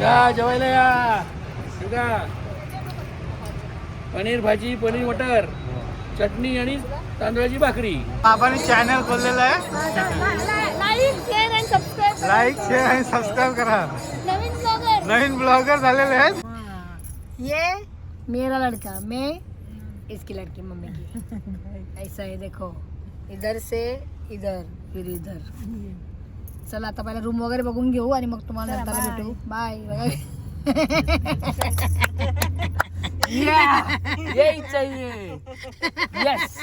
या जेवायला या. पनीर भाजी पनीर मटर चटणी आणि तांदळाची भाकरी. बाबाने चॅनल खोललेला आहे. लाईक शेअर आणि सबस्क्राईब लाईक शेअर आणि सबस्क्राईब करा. नवीन ब्लॉगर नवीन ब्लॉगर झालेले आहेत. ये मेरा लड़का मैं इसकी लड़की मम्मी की। ऐसा है देखो इधर से इधर फिर इधर। चला आता पहिला रूम वगैरे बघून घेऊ आणि मग तुम्हाला नंतर भेटू. बाय यही चाहिए यस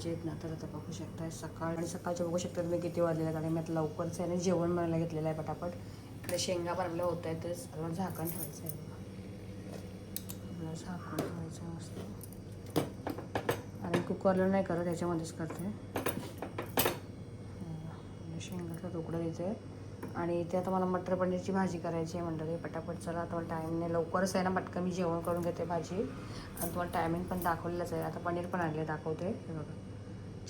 वाजले आहेत ना तर आता बघू शकताय सकाळ. आणि सकाळचे बघू शकता तुम्ही किती वाजलेले आहेत आणि मी आता लवकरच आहे आणि जेवण बनायला घेतलेलं आहे पटापट. इकडे शेंगा बनवल्या होत आहेत तर सर्वांना झाकण ठेवायचं आहे. झाकण ठेवायचं आहे मस्त. आणि कुकरला नाही करत याच्यामध्येच करते. शेंगाचा तुकडा द्यायचं आहे आणि इथे आता मला मटर पनीरची भाजी करायची आहे मंडळी पटापट. चला आता टाईम नाही. लवकरच आहे ना पटकन मी जेवण करून घेते भाजी. आणि तुम्हाला टायमिंग पण दाखवलेलंच आहे. आता पनीर पण आणले दाखवते. हे बघा.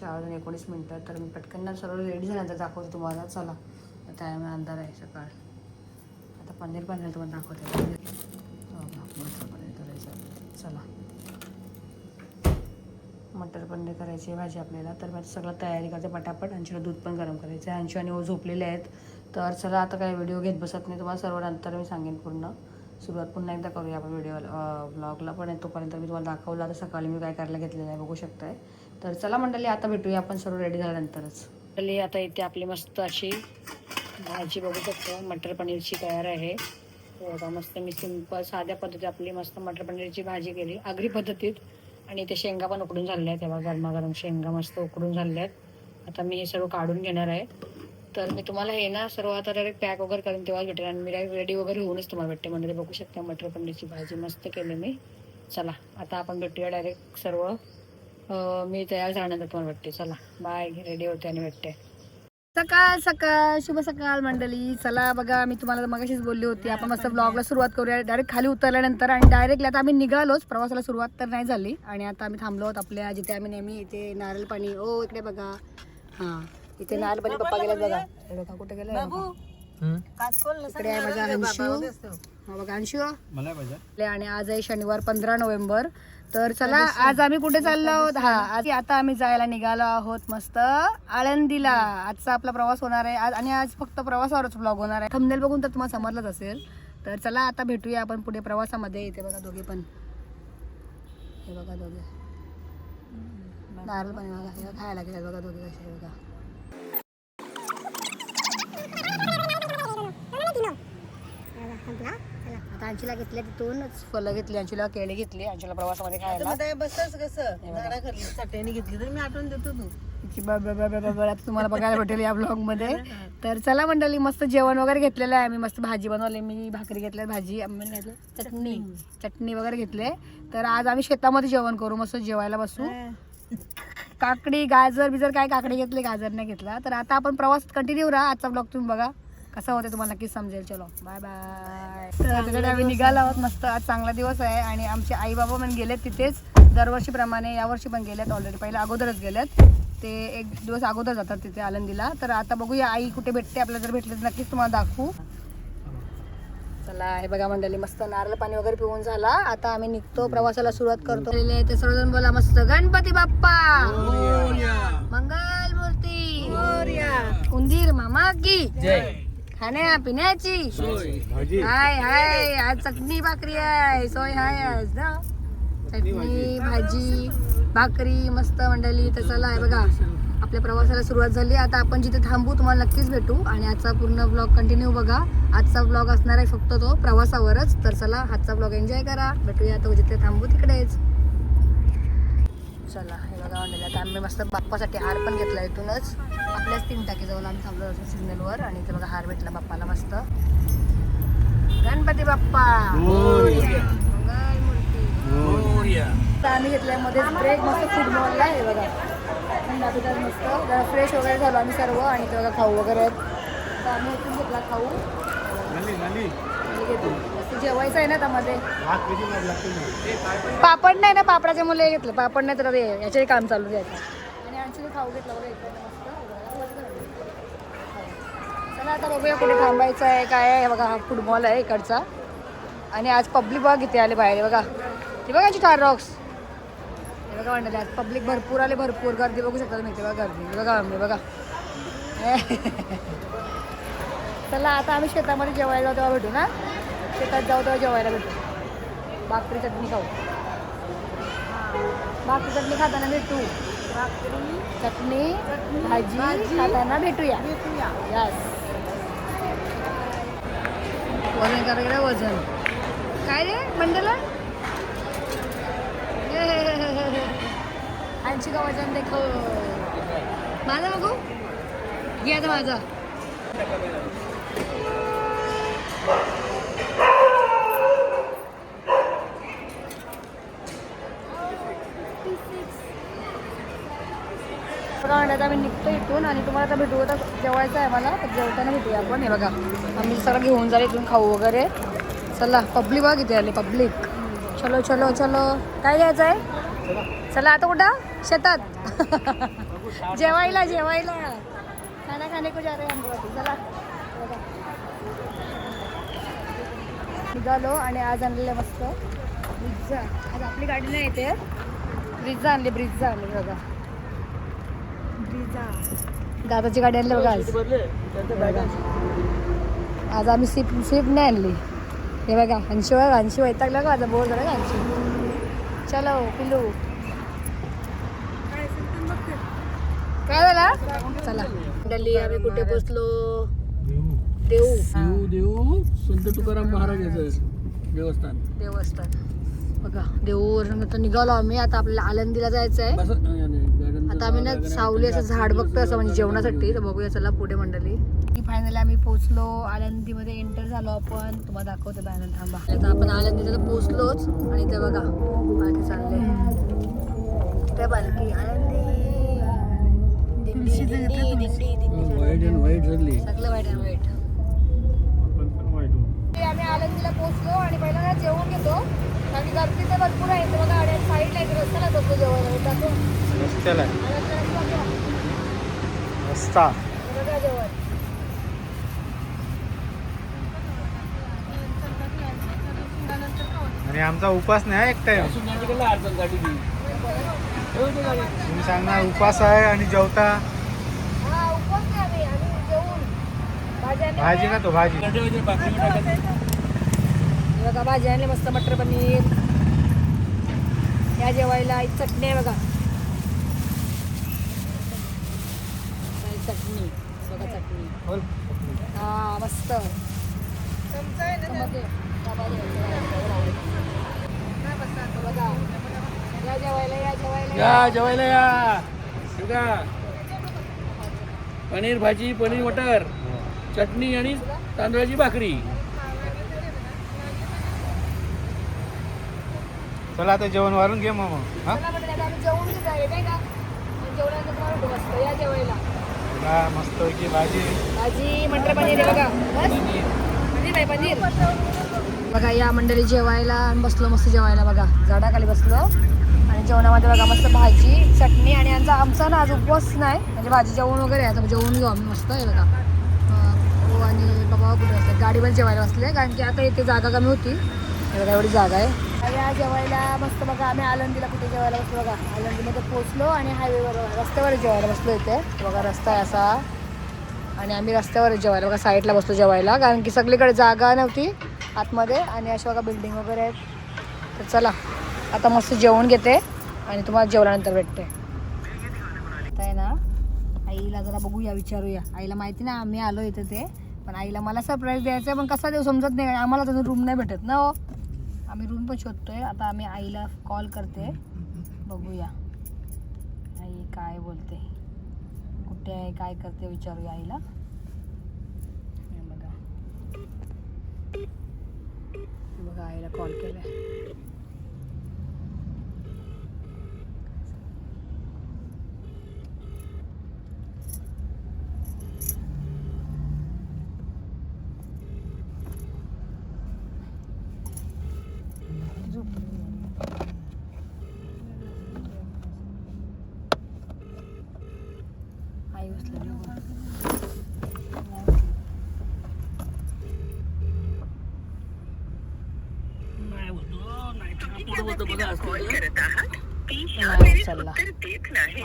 चार वाजून एकोणीस मिनटं तर मी पटकन सर्व रेडी झाल्यानंतर दाखवतो तुम्हाला. चला. टाईम अंधार आहे सकाळ. आता पनीर पण आणलं तुम्हाला दाखवते. हो करायचं चला. मटर पनीर करायची आहे भाजी आपल्याला. तर माझी सगळं तयारी करते पटापट. अंशूला दूध पण गरम करायचं आहे. अंशू आणि ओ झोपलेले आहेत. तर चला आता काही व्हिडिओ घेत बसत नाही तुम्हाला. सर्व नंतर मी सांगेन पूर्ण. सुरुवात पुन्हा एकदा करूया आपण व्हिडिओ ब्लॉगला पण. तोपर्यंत मी तुम्हाला दाखवलं. आता सकाळी मी काय करायला घेतलेलं आहे बघू शकताय. तर चला मंडळी आता भेटूया आपण सर्व रेडी झाल्यानंतरच. मंडळी आता इथे आपली मस्त अशी भाजी बघू शकतो. मटर पनीरची तयार आहे. बघा मस्त मी सिंपल साध्या पद्धतीत आपली मस्त मटर पनीरची भाजी केली. आगरी पद्धतीत. आणि ते शेंगा पण उकडून झालेल्या आहेत. तेव्हा गरमागरम शेंगा मस्त उकडून झालेल्या आहेत. आता मी हे सर्व काढून घेणार आहे. तर मी तुम्हाला हे ना सर्व आता डायरेक्ट पॅक वगैरे करून तेव्हाच भेटेल. आणि मी रेडी वगैरे होऊनच तुम्हाला भेटते. म्हणजे बघू शकता मटर पनीरची भाजी मस्त केली मी. चला आता आपण भेटूया डायरेक्ट सर्व मी तयार झाल्यानंतर तुम्हाला भेटते चला बाय रेडी होते आणि भेटते. सकाळ सकाळ शुभ सकाळ मंडळी. चला बघा मी तुम्हाला मगाशीच बोलली होती आपण मस्त ब्लॉगला सुरुवात करूया. डायरेक्ट खाली उतरल्यानंतर आणि डायरेक्टली आता आम्ही निघालोच. प्रवासाला सुरुवात तर नाही झाली. आणि आता आम्ही थांबलो आहोत आपल्या जिथे आम्ही नेहमी इथे नारळ पाणी ओ इकडे बघा. हां इथे नारळ पाणी पप्पा गेले बघा. हे बघा कुठे गेले? इकडे आहे माझा अंशू. हा बघा अंशू. आणि आज आहे शनिवार पंधरा नोव्हेंबर. तर चला आज आम्ही कुठे चाललो आहोत? हा आज आता आम्ही जायला निघालो आहोत मस्त आळंदीला. आजचा आपला प्रवास होणार आहे. आज आणि आज फक्त प्रवासावरच ब्लॉग होणार आहे. थंबनेल बघून तर तुम्हाला समजलंच असेल. तर चला आता भेटूया आपण पुढे प्रवासामध्ये. इथे बघा दोघे पण. हे बघा दोघे. नारळ पाणी बघा. हे खायला गेले बघा दोघे कसे हे बघा. आता अंशीला घेतल्या तिथूनच. फलं घेतली अंशीला केळी घेतली अंशीला प्रवासामध्ये खायला. बसच कसं? घेतली तर मी आठवण देतो तू. तिची ब- ब- ब- ब- ब- ब- आता तुम्हाला बघायला भेटेल या ब्लॉगमध्ये. तर चला मंडळी मस्त जेवण वगैरे घेतलेलं आहे. आम्ही मस्त भाजी बनवली मी भाकरी घेतल्या भाजी आम्ही घेतलं चटणी. चटणी. वगैरे घेतले. तर आज आम्ही शेतामध्ये जेवण करू मस्त जेवायला बसू. काकडी गाजर बिजर काय काकडी घेतली गाजर नाही घेतला. तर आता आपण प्रवास कंटिन्यू राहा आजचा ब्लॉग तुम्ही बघा. कसा होता तुम्हाला नक्कीच समजेल. चलो बाय बाय तर आम्ही निघालो आहोत मस्त आज चांगला दिवस आहे आणि आमचे आई बाबा पण गेलेत तिथेच. दरवर्षीप्रमाणे यावर्षी पण गेलेत ऑलरेडी पहिले अगोदरच गेलेत. ते एक दिवस अगोदर जातात तिथे आळंदीला. तर आता बघूया आई कुठे भेटते आपल्याला जर भेटले तर नक्कीच तुम्हाला दाखवू. चला हे बघा मंडळी मस्त नारळ पाणी वगैरे पिऊन झाला. आता आम्ही निघतो प्रवासाला सुरुवात करतो. ते सर्वजण बोला मस्त. गणपती बाप्पा! मंगल मूर्ती उंदीर मामा की जय खाण्या पिण्याची. हाय हाय आज चटणी भाकरी आहे. सोय हाय आज ना? चटणी भाजी भाकरी मस्त मंडळी तर चला आहे बघा. आपल्या प्रवासाला सुरुवात झाली. आता आपण जिथे थांबू तुम्हाला नक्कीच भेटू. आणि आजचा पूर्ण ब्लॉग कंटिन्यू बघा. आजचा ब्लॉग असणार आहे फक्त तो प्रवासावरच. तर चला आजचा ब्लॉग एन्जॉय करा. भेटूया तो जिथे थांबू तिकडेच. चला. बघा मंडळी आता आम्ही मस्त बाप्पासाठी हार पण घेतला इथूनच. आपल्याच तीन टाकीजवळ आम्ही थांबलो होतो सिग्नलवर आणि इथे बघा हार भेटला बाप्पाला मस्त. गणपती बाप्पा! आता आम्ही घेतल्यामध्ये ब्रेक मस्त फूड मॉलला आहे बघा. मस्त. जरा फ्रेश वगैरे झालो आम्ही सर्व आणि ते बघा खाऊ वगैरे तर आम्ही इथून घेतला खाऊ. घेतो जेवायचं आहे ना त्यामध्ये. पापड नाही ना पापडाचे मुलं हे घेतलं. पापड नाही तर हे- याचे काम चालू द्यायचं आणि आणखी खाऊ घेतला बघा चला आता बघूया कुठे थांबायचं आहे काय आहे. बघा हा फूड मॉल आहे इकडचा. आणि आज पब्लिक बघा किती आले बाहेर बघा. ते बघा स्टार रॉक्स हे बघा म्हणतात आज पब्लिक भरपूर आले भरपूर. गर्दी बघू शकता तुम्ही. बघा गर्दी. बघा आम्ही बघा. चला आता आम्ही शेतामध्ये जेवायला जाऊ तेव्हा भेटू ना. शेतात जाऊ तेव्हा जेवायला भेटू भाकरी चटणी खाऊ. भाकरी चटणी खाताना भेटू. चटणी भाजी खाताना भेटूया. यस वजन करायला वजन. काय रे मंडला? ऐंशी का वजन देखो. माझा बघू? घे आता माझा. बघा म्हणतात आम्ही निघतो इथून आणि तुम्हाला आता भेटू. आता जेवायचं आहे मला तर जेवताना भेटूया आपण. हे बघा आम्ही सगळं घेऊन जाईल इथून खाऊ वगैरे. चला पब्लिक बघ इथे आले पब्लिक. चलो चलो चलो. काय घ्यायचं आहे? चला आता कुठं? शेतात. जेवायला जेवायला. खाना खाणे को जा रहे चला. बघा. निघालो आणि आज आणलेलं मस्त. ब्रिज्जा. आज आपली गाडी नाही येते ब्रिज्जा आणली ब्रिज्जा आणली बघा. दादाची गाडी आणली बघा आज. आम्ही सिप सिप नाही आणली. हे बघा ऐंशी बघा ऐंशी वैतागला का माझा बोर झाला का ऐंशी चलो पिलू काय झाला? चला. मंडळी आम्ही कुठे पोचलो देऊ. देऊ देऊ. संत तुकाराम महाराजाचं देवस्थान. देवस्थान. बघा देऊ निघालो आम्ही. आता आपल्याला आळंदीला जायचं आहे आता आम्ही ना सावली असं झाड बघतो असं म्हणजे जेवणासाठी. तर बघूया चला पुढे मंडळी. फायनली आम्ही पोहोचलो. आळंदीमध्ये एंटर झालो आपण. तुम्हाला दाखवते बॅनर थांबा. आता आपण आळंदीला तर पोहोचलोच. आणि ते बघा पालखी चालले ते पालखी आळंदी. सगळं वाईट आम्ही आळंदीला पोहोचलो आणि पहिल्यांदा जेवण घेतो. आणि गर्दी तर भरपूर आहे. इथे बघा आणि साईडला एक रस्त्याला बसतो जेवायला जातो. रस्त्याला आहे. रस्ता. बघा जेवण आणि आमचा उपास नाही एक टाइम तुम्ही सांगणार उपास आहे आणि जेवता. हा भाजी? ना तो भाजी गाडी वगैरे भाकरी टाकायची हे बघा भाजी आणली मस्त मटर पनीर. या जेवायला ही चटणी आहे बघा. ही चटणी बघा चटणी. हा मस्त. बघा. या जेवायला या जेवायला या. जेवायला या. पनीर भाजी पनीर मटर चटणी आणि तांदळाची भाकरी. चला आता जेवण वाढून घे मग हा? चला म्हटलं आता आम्ही जेवून घेतो आहे, नाही का? आणि जेवणानंतर तुम्हाला भेटू मस्त या जेवायला. हा, भाजी. भाजी मटर पनीर आहे बघा. बस. पनीर. आहे पनीर. बघा या मंडळी जेवायला आणि बसलो मस्त जेवायला बघा. झाडाखाली बसलो. आणि जेवणामध्ये बघा मस्त भाजी चटणी आणि यांचा आमचा ना आज उपवास नाही. म्हणजे भाजी जेवण वगैरे आहे आता जेवण घेऊ आम्ही मस्त आहे बघा. हो आणि बाबा कुठे बसले? गाडीवर जेवायला बसले कारण की आता इथे जागा कमी होती. एवढी जागा आहे. या जेवायला मस्त बघा आम्ही आलंदीला कुठे जेवायला बसलो बघा. आलंदीमध्ये पोहोचलो आणि हायवेवर रस्त्यावर जेवायला बसलो इथे. बघा रस्ता आहे असा. आणि आम्ही रस्त्यावर जेवायला बघा साईडला बसलो जेवायला. कारण की सगळीकडे जागा नव्हती आतमध्ये. आणि अशा बघा बिल्डिंग वगैरे आहेत. तर चला आता मस्त जेवण घेते आणि तुम्हाला जेवल्यानंतर भेटते. आहे ना आईला जरा बघूया विचारूया. आईला माहिती ना आम्ही आलो इथे ते. पण आईला मला सरप्राईज द्यायचं आहे पण कसा देऊ समजत नाही. आम्हाला तसं रूम नाही भेटत ना हो. आम्ही रूम पण शोधतोय. आता आम्ही आईला कॉल करते. बघूया. आई काय बोलते? कुठे आहे? काय करते? विचारूया आईला. बघा. बघा आईला कॉल केलाय आई बसलेली नाही होतो नाही तर पुढं होतं बघा असतं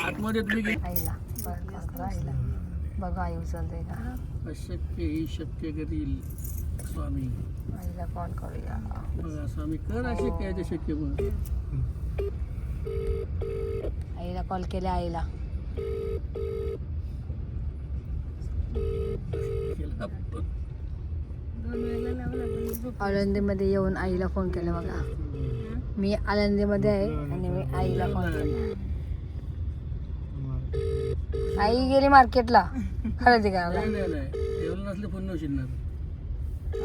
आतमध्ये आईला आईला. आई उचलते का? अशक्य ही शक्य करील स्वामी. आईला कॉल करूया. बघा स्वामी कर अशक्य आहे ते शक्य बघ आईला कॉल आईला. केला. पण. आळंदीमध्ये येऊन आईला फोन केला बघा. मी आळंदीमध्ये आहे आणि मी आईला फोन केला आई गेली मार्केटला खरेदी करायला.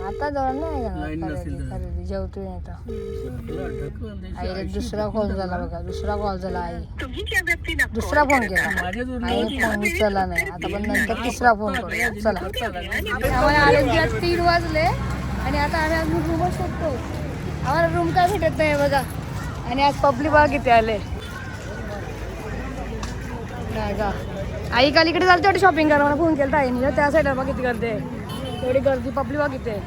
आता जवळ नाही खरेदी जेवतोय नाही तर. आईला दुसरा कॉल झाला? बघा दुसरा कॉल झाला आई. दुसरा फोन केला. आई फोन उचलला नाही. आता पण नंतर तिसरा फोन करूया चला. आम्हाला आले आज तीन वाजले आणि आता आम्ही अजून रूमच शोधतो आम्हाला रूम काय भेटत नाही बघा. आणि आज पब्लिक बघा किती आले. का आई काल इकडे चालते वाटते शॉपिंग करा मला फोन केला आईने. त्या साईडला बघा किती गर्दी आहे. एवढी गर्दी पब्लिक बाग किती आहे.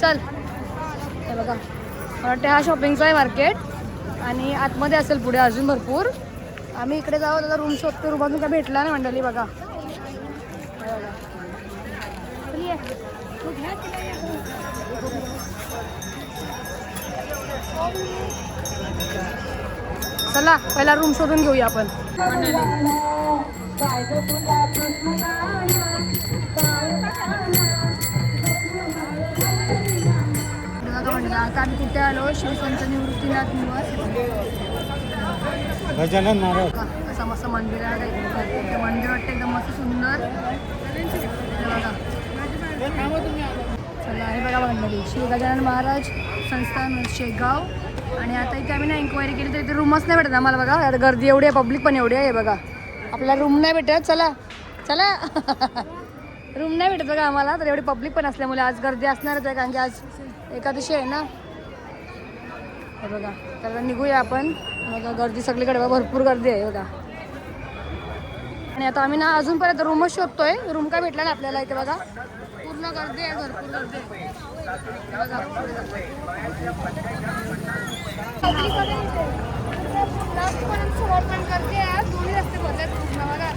चल. हे बघा. मला वाटतं हा शॉपिंगचा आहे मार्केट आणि आतमध्ये असेल पुढे अजून भरपूर. आम्ही इकडे जाऊ त्याचा रूम शोधतो. रूम अजून काय भेटला ना मंडळी बघा. बघा. चल पहिला रूम शोधून घेऊया आपण. आम्ही कुठे आलो? शिवसंत निवृत्तीनाथ निवास गजानन महाराज. असं मस्त मंदिर आहे. मंदिर वाटतं एकदम मस्त सुंदर. हे. चला हे बघा मंडळी श्री गजानन महाराज. संस्थान शेगाव. आणि आता इथे आम्ही ना इन्क्वायरी केली तर इथे रूमच नाही भेटत आम्हाला बघा. आता गर्दी एवढी आहे पब्लिक पण एवढी आहे बघा. आपल्याला रूम नाही भेटत चला. चला. रूम नाही भेटत बघा आम्हाला तर एवढी पब्लिक पण असल्यामुळे आज गर्दी असणारच आहे कारण की आज एकादशी आहे ना. हे बघा तर निघूया आपण. बघा गर्दी सगळीकडे बघा भरपूर गर्दी आहे बघा. आणि आता आम्ही ना अजूनपर्यंत रूमच शोधतोय. रूम काय भेटला ना आपल्याला इथे बघा. पूर्ण गर्दी आहे भरपूर गर्दी. आहे. हे दोन्ही रस्ते भरले पूर्ण बघा.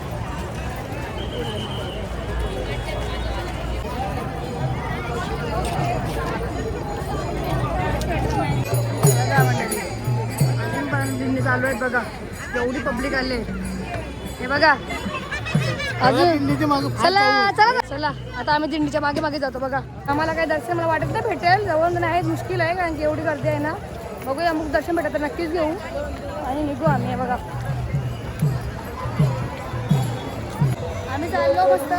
बघा मंडळी. दिंडी चालू आहेत बघा. एवढी पब्लिक आले. हे बघा. अजून? चला चला. चला आता आम्ही दिंडीच्या मागे मागे जातो बघा. आम्हाला काही दर्शन मला वाटत नाही भेटेल जवळ नाही मुश्किल आहे कारण की एवढी गर्दी आहे ना. बघूया अमुक दर्शन भेटत तर नक्कीच घेऊ. आणि निघू आम्ही बघा. आम्ही चाललो मस्त.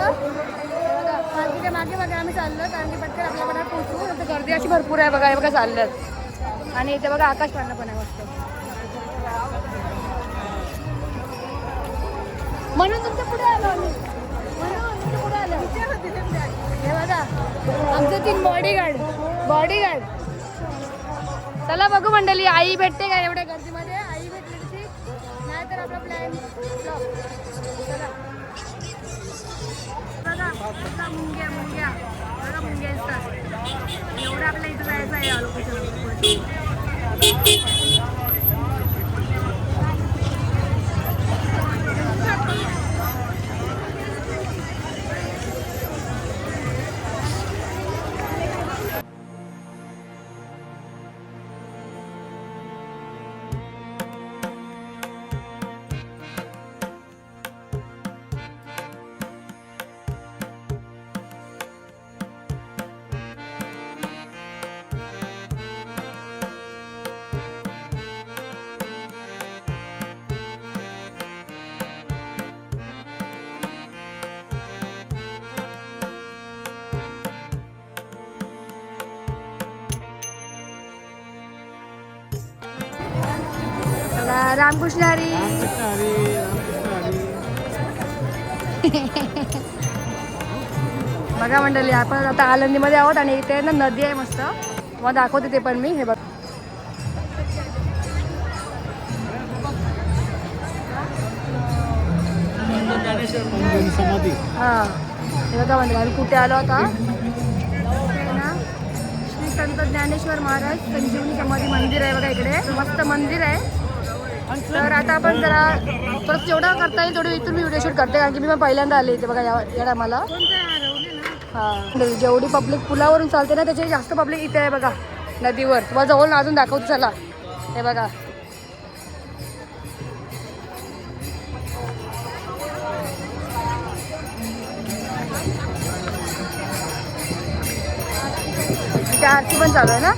पालखीच्या मागे बघा आम्ही चाललो कारण की पटकन आपल्या मनात पोहोचू. गर्दी अशी भरपूर आहे बघा हे बघा चालल्यात आणि इथे बघा आकाश पाळणं पण आहे मस्त. म्हणून तुमच्यापुढे आलो आम्ही. म्हणून तुमच्यापुढे आलो. हे बघा आमचं तीन बॉडीगार्ड बॉडीगार्ड चला बघू मंडळी आई भेटते का एवढ्या गर्दीमध्ये? आई भेटली तर नाही तर आपला प्लॅन बघा बघा मुंग्या मुंग्या. बघा मुंग्या असतात एवढं आपल्या इथं जायचं आहे लोकेशन रामकृष्ण हरी बघा मंडळी आपण आता आळंदीमध्ये आहोत आणि इथे ना नदी आहे मस्त. मग दाखवते ते पण मी. हे बघ. अंजनी हा. हे बघा मंडळी आम्ही कुठे आलो आता? ना श्री संत ज्ञानेश्वर महाराज संजीवनी समाधी मंदिर आहे बघा इकडे. मस्त मंदिर आहे. तर आता आपण जरा परत जेवढा करता येईल तेवढं इथून मी व्हिडिओ शूट करते कारण की मी पण पहिल्यांदा आले इथे बघा या या टायमाला हां. जेवढी पब्लिक पुलावरून चालते ना त्याची जास्त पब्लिक इथे आहे बघा नदीवर. तुम्हाला जवळ अजून दाखवतो चला. हे बघा. इथे आरती पण चालू आहे ना?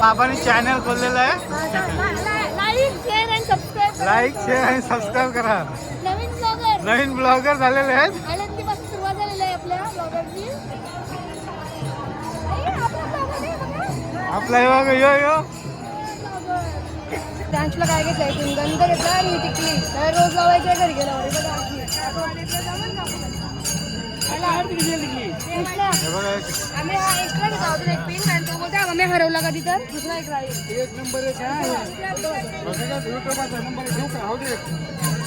बाबांनी चॅनल खोललेलं आहे like share and subscribe like share आणि सबस्क्राईब करा। नवीन ब्लॉगर नवीन ब्लॉगर झालेले आहेत। आनंदीपासून सुरुवात झालेली आहे आपल्या ब्लॉगरची आपला हे बघा यो यो. डान्सला काय घेतलंय? तुम्ही गंध घेतला आणि टिकली तर रोज लावायची घरी हे हे बघा आम्ही हा एक्स्ट्रा घेतो अजून एक पिन आणि तो बोलतो आम्ही हरवला कधी तर. दुसरा एक राहील एक नंबर एक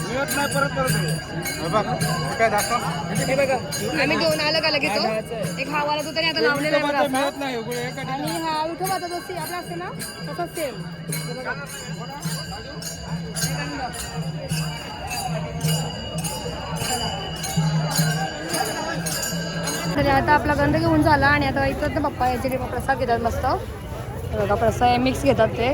हे बघ हे काय दाखव. हे बघा आम्ही दोन अलग अलग घेतो एक हा वाला तो तरी आता लावलेला आहे बघा असा. आणि हा विठोबाचा जो सी- आपला असते ना? सेम तर आता आपला गंध घेऊन झाला आणि आता इथं ना पप्पा याचे प्रसाद घेतात मस्त. बघा प्रसाद मिक्स घेतात ते.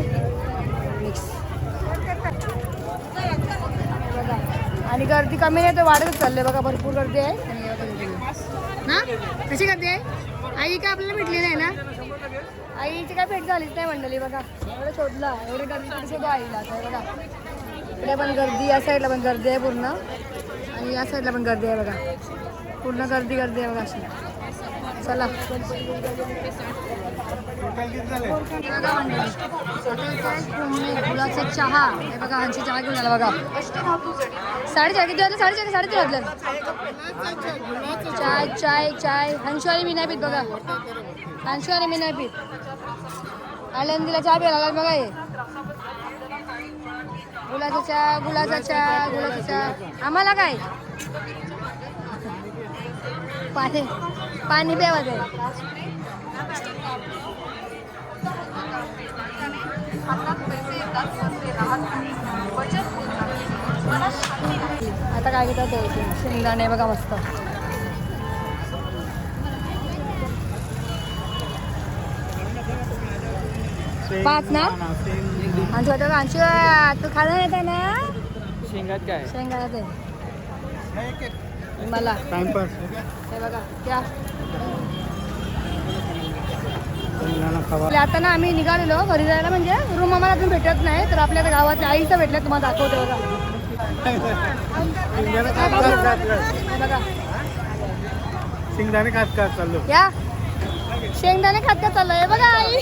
आणि गर्दी कमी नाही तर वाढतच चालले बघा भरपूर गर्दी आहे. आणि ना कशी गर्दी आहे? आई का आपल्याला भेटली नाही ना? आईची काय भेट झालीच नाही मंडळी बघा. एवढं शोधला एवढी गर्दी तरी शोधू आईला? आता बघा. इकडे पण गर्दी या साईडला पण गर्दी आहे पूर्ण. आणि या साईडला पण गर्दी आहे बघा. पूर्ण गर्दी गर्दी आहे बघा अशी. चला. गुलाबचा चहा. हे बघा हांची चहा घेऊन आला बघा. साडेचार किती वाजले? साडेचार साडेतीन वाजले. चाय चाय चाय. हंशवारी मी नाही पीत बघा. हंशवारी मी नाही पीत आनंदीला चहा प्यायला लागला बघा हे. गुलाचा चहा गुलाचा चहा गुलाचा चहा. आम्हाला काय? पाणी. पाणी प्यावा ते. आता काय घेतात ते? शेंगदाणे बघा मस्त. पाच ना? आणि छोटं कांची तू खाणार येते ना? शेंगात काय? शेंगा येते मला. टाइमपास. हे बघा त्या आपल्या आता ना आम्ही निघालेलो घरी जायला म्हणजे रूम आम्हाला अजून भेटत नाही तर आपल्या गावातल्या आईचं भेटलं तुम्हाला दाखवते बघा. शिंगदाणे खात खात चाललो. या. शेंगदाणे खात का चाललंय हे बघा आई.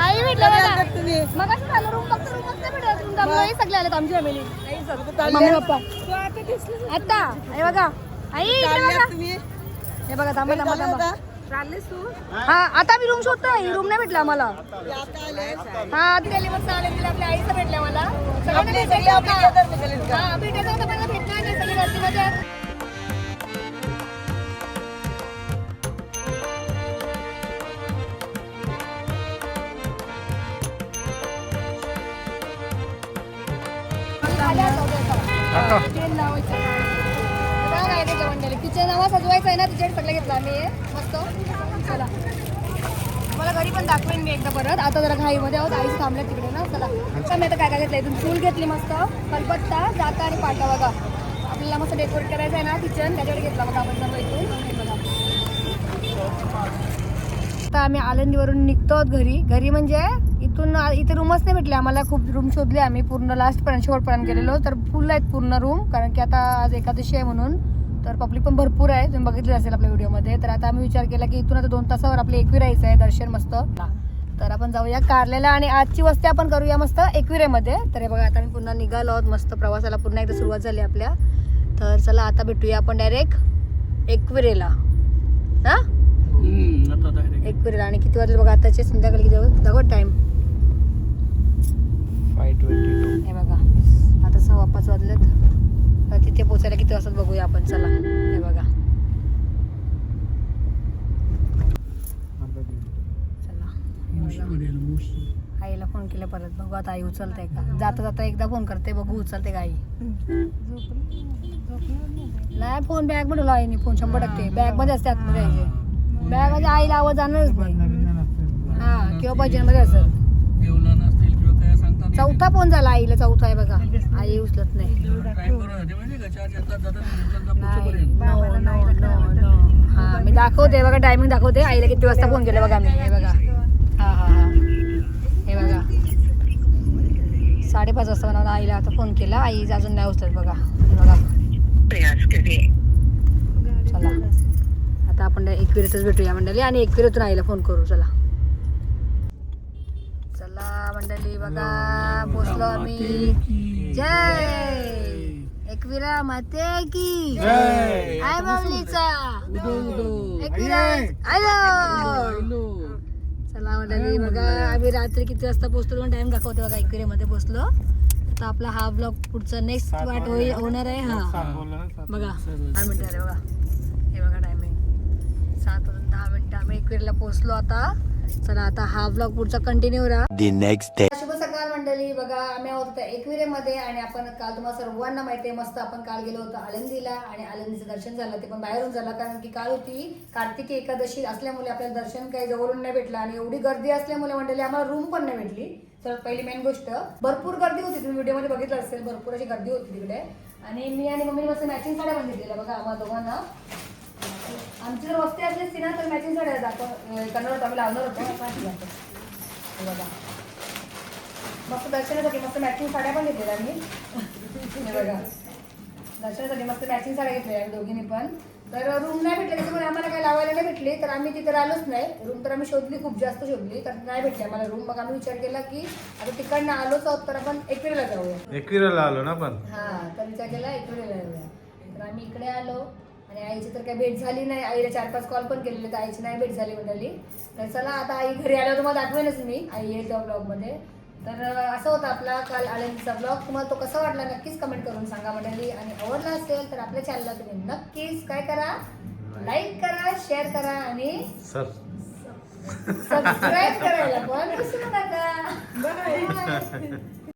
आई भेटलं बघा. मग असं झालं रूम फक्त रूम नाही भेटत रूम त्यामुळे सगळे आलेत आमची फॅमिली मम्मी पप्पा. आता हे बघा. आई इकडे बघा. हे बघा थांबा थांबा थांबा. हा आता मी रूम शोधतोय. रूम नाही भेटला आम्हाला. हा आधी गेली मस्त आले तिला आपल्या आईचं भेटलं मला. सगळ्यांना भेटायचं होतं. हा भेटायचं होतं पण भेटणार नाही सगळी गर्दीमध्ये तेल लावायचं आता काय त्याच्या मंडळी तिच्या नावा सजवायचं आहे ना तिच्याकडे सगळं घेतलं आम्ही मस्त. चला. मला घरी पण दाखवेन मी एकदा परत. आता जरा घाईमध्ये आहोत आईच थांबल्या तिकडे ना. चला. मी आता काय काय घेतलं इथून फूल घेतली मस्त. कलपत्ता जाता आणि पाटा बघा. आपल्याला मस्त डेकोरेट करायचं आहे ना किचन. त्याच्याकडे घेतला बघा आपण सर्व इथून. आता आम्ही आळंदीवरून निघतो आहोत घरी. घरी म्हणजे इथून इथे रूमच नाही भेटले आम्हाला. खूप रूम शोधले आम्ही. पूर्ण लास्टपर्यंत शेवटपर्यंत गेलेलो. तर फुल आहेत पूर्ण रूम कारण की आता आज एकादशी आहे म्हणून. तर पब्लिक पण भरपूर आहे. तुम्ही बघितले असेल आपल्या व्हिडिओमध्ये. तर आता आम्ही विचार केला की इथून आता दोन तासावर आपलं एकविरायचं आहे दर्शन मस्त. तर आपण जाऊया कारलेला आणि आजची वस्ती आपण करूया मस्त एकविरेमध्ये. तर हे बघा आता मी पुन्हा निघालो आहोत मस्त प्रवासाला. पुन्हा एकदा सुरुवात झाली आपल्या. तर चला आता भेटूया आपण डायरेक्ट एकविरेला. हा. एकविरेला. आणि किती वाजले बघा आताचे? संध्याकाळी किती दाखव टाइम 522. हे बघा आता सव्वा पाच वाजलेत. तिथे पोचायला किती वाजतात बघूया आपण चला. हे बघा. चला. आईला फोन केला परत. बघू आता आई उचलते का? जाता जाता एकदा फोन करते बघू उचलते का आई. नाही फोन बॅगमध्ये ठेवला आईने. फोन शंभर टक्के. बॅगमध्ये असते आतमध्ये बॅगमध्ये आईला आवाज जाणारच नाही. हा किंवा भजनमध्ये असेल जेवला नसतील किंवा काय सांगता नाही. चौथा फोन झाला आईला चौथा आहे बघा. आई उचलत नाही. नो हा मी दाखवते बघा टायमिंग दाखवते. आईला किती वाजता फोन केला बघा मी हे बघा. हा हा हा. हे बघा. साडेपाच वाजता मला आईला आता फोन केला. आई अजून नाही उचलत बघा. हे बघा. चला. आता आपण एकविरेतच भेटूया मंडळी आणि एकविरेतून आईला फोन करू. चला. मंडळी बघा पोचलो आम्ही. जय! एकविरा माते की जय. आय. एकविरा हॅलो चला मंडळी बघा आम्ही रात्री किती वाजता पोहोचलो टाइम दाखवते बघा एकविरेमध्ये पोहोचलो तर आपला हा ब्लॉग पुढचा नेक्स्ट वाट होई होणार आहे हा. बघा दहा मिनिटं झाले बघा. हे बघा टायमिंग सात वाजून दहा मिनिटं आम्ही एकविरेला पोहोचलो आता. चला आता हा ब्लॉग पुढचा कंटिन्यू राहा. शुभ सकाळ मंडळी. बघा आम्ही आहोत आता एकविरेमध्ये आणि आपण काल तुम्हाला सर्वांना माहिती आहे मस्त आपण काल गेलो होतो आळंदीला आणि आळंदीचं दर्शन झालं. ते पण बाहेरून झालं कारण की काल होती कार्तिकी एकादशी असल्यामुळे आपल्याला दर्शन काही जवळून नाही भेटलं आणि एवढी गर्दी असल्यामुळे मंडळी आम्हाला रूम पण नाही भेटली. तर पहिली मेन गोष्ट भरपूर गर्दी होती. तुम्ही व्हिडिओमध्ये बघितलं असेल भरपूर अशी गर्दी होती तिकडे. आणि मी आणि मम्मी मस्त मॅचिंग साड्या पण घेतलेल्या. बघा आम्हाला दोघांना. आमची जर वस्ती असली असती ना तर मॅचिंग साड्या दाखव कन्नड आम्ही लावणार होतो. बघा. मस्त दर्शनासाठी मस्त मॅचिंग साड्या पण घेतलेल्या आम्ही. बघा. दर्शनासाठी मस्त मॅचिंग साड्या घेतल्या आम्ही दोघींनी पण. तर रूम नाही भेटले त्याच्यामुळे आम्हाला काही लावायला नाही भेटली. तर आम्ही तिथे आलोच नाही. रूम तर आम्ही शोधली खूप जास्त शोधली. तर नाही भेटली आम्हाला रूम मग आम्ही विचार केला की आता तिकडनं आलोच आहोत तर आपण एकविरेला जाऊया. एकविराला आलो ना पण हा तर विचार केला एकविरेला जाऊया. तर आम्ही इकडे आलो. आणि आईची तर काही भेट झाली नाही. आईला चार पाच कॉल पण केलेले तर आईची नाही भेट झाली म्हणाली. तर चला आता आई घरी आल्यावर तुम्हाला दाखवेनच मी. आई येईल त्या ब्लॉगमध्ये तर असं होता आपला काल आनंदचा ब्लॉग तुम्हाला तो कसा वाटला नक्कीच कमेंट करून सांगा मंडळी आणि आवडला असेल तर आपल्या चॅनलला तुम्ही नक्कीच काय करा? लाईक करा शेअर करा आणि सबस्क्राईब करायला पण विसरू नका. बाय